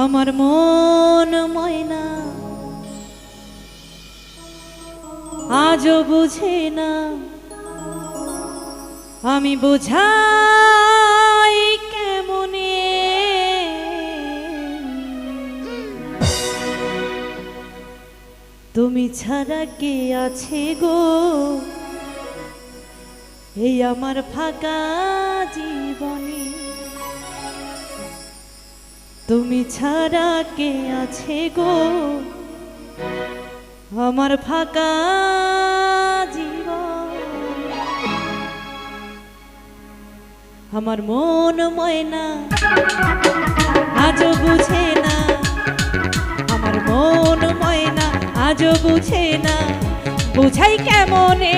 আমার মন ময়না। আজও বুঝে না। আমি বোঝাই কেমনে? তুমি ছাড়া কে আছে গো? এই আমার ফাঁকা জীবনে। তুমি ছাড়া কে আছে গো? আমার ফাঁকা আমার মন ময়না, আজও বুঝে না। আমার মন ময়না, আজও বুঝে না। বুঝাই কেমনে?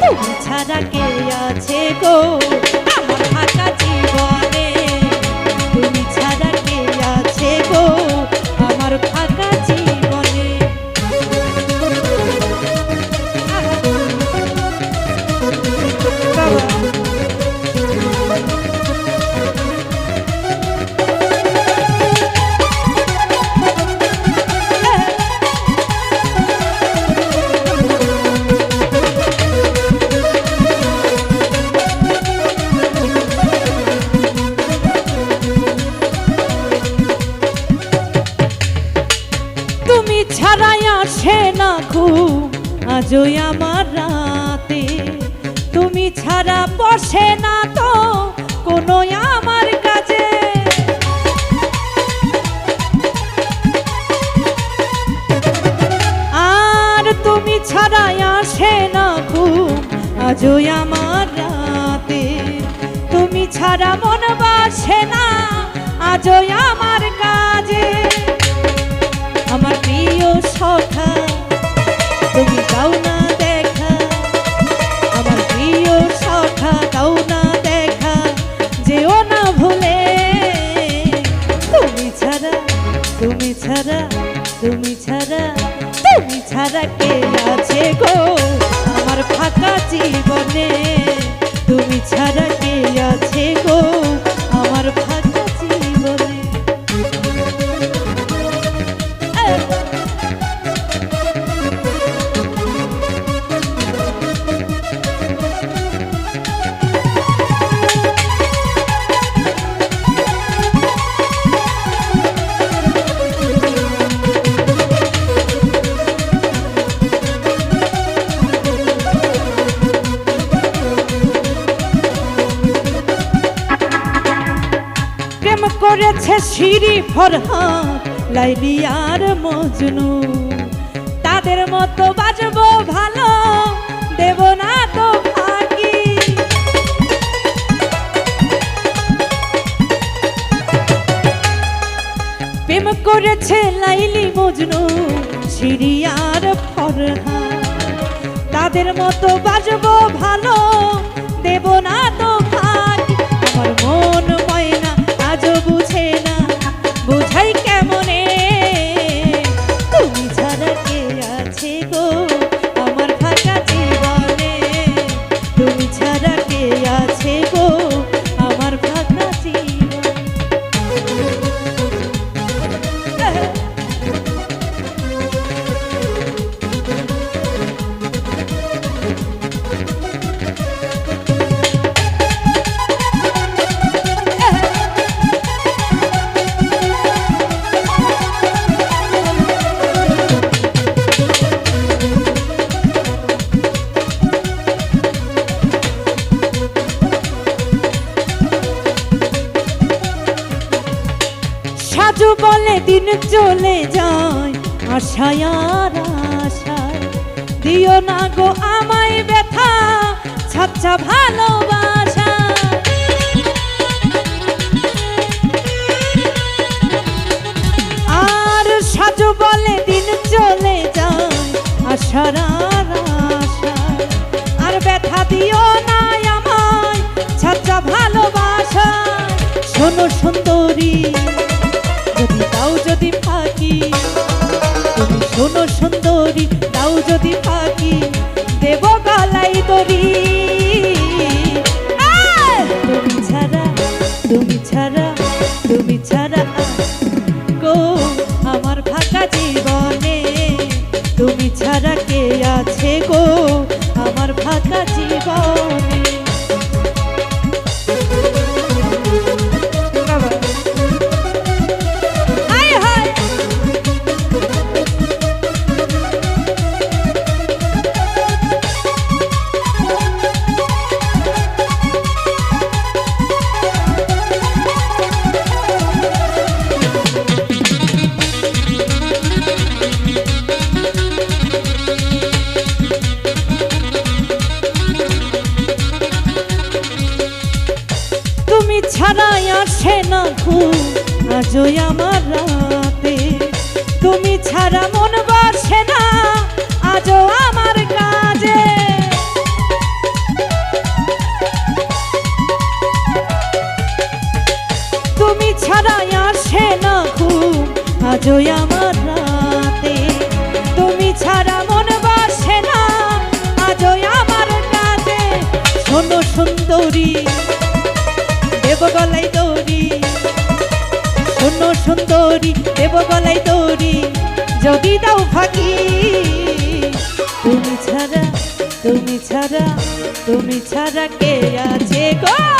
তুমি ছাড়া কে আছে গো? আজই আমার রাতে। তুমি ছাড়া বসে না তো কোনো আমার কাজে। আর তুমি ছাড়াই আসে না ঘুম, আজই আমার রাতে। তুমি ছাড়া মন বাসে না, আজই আমার কাজে। আমার প্রিয় সখা তুমি করেছে সিঁড়ি ফরহাদ লাইলি আর মজনু। তাদের মতো বাজবো ভালো, দেব না তো প্রেম করেছে লাইলি মজনু, সিঁড়ি আর ফরহাদ। তাদের মতো বাজবো ভালো, দেব না তো সাজু বলে দিন চলে যায়। আশায় আর আশায় দিও না গো আমায় ব্যথা ছাচ্ছা ভালোবাসা। আর সাজু বলে দিন চলে যায়, আশার ছাড়াই আসে না আমার রাতে। তুমি ছাড়া মন বসে না, আজও আমার কাজে। তুমি ছাড়াই আসে না ঘুম আজও আমার সুন্দরী দেব গলায় দৌড়ি যদি দাও ফাঁকি। তুমি ছাড়া তুমি ছাড়া তুমি ছাড়া কে আছে গো?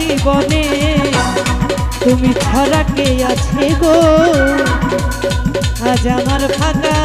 জীবনে তুমি ছাড়া কে আছে গো। আজ আমার ফাঁকা